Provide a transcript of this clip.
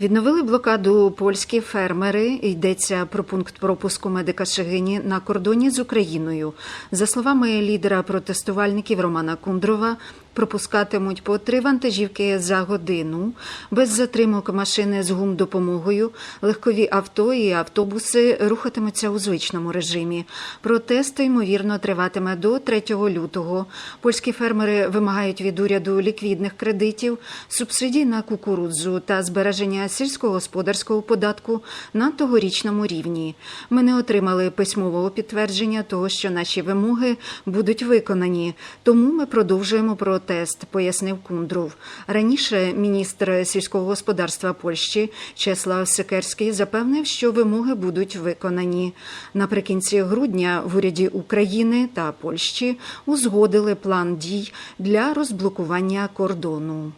Відновили блокаду польські фермери. Йдеться про пункт пропуску медика Шегині на кордоні з Україною. За словами лідера протестувальників Романа Кундрова, пропускатимуть по три вантажівки за годину, без затримок машини з гумдопомогою, легкові авто і автобуси рухатимуться у звичному режимі. Протест, ймовірно, триватиме до 3 лютого. Польські фермери вимагають від уряду ліквідних кредитів, субсидій на кукурудзу та збереження сільськогосподарського податку на тогорічному рівні. Ми не отримали письмового підтвердження того, що наші вимоги будуть виконані. Тому ми продовжуємо протест, пояснив Кундров. Раніше міністр сільського господарства Польщі Чеслав Секерський запевнив, що вимоги будуть виконані. Наприкінці грудня в уряді України та Польщі узгодили план дій для розблокування кордону.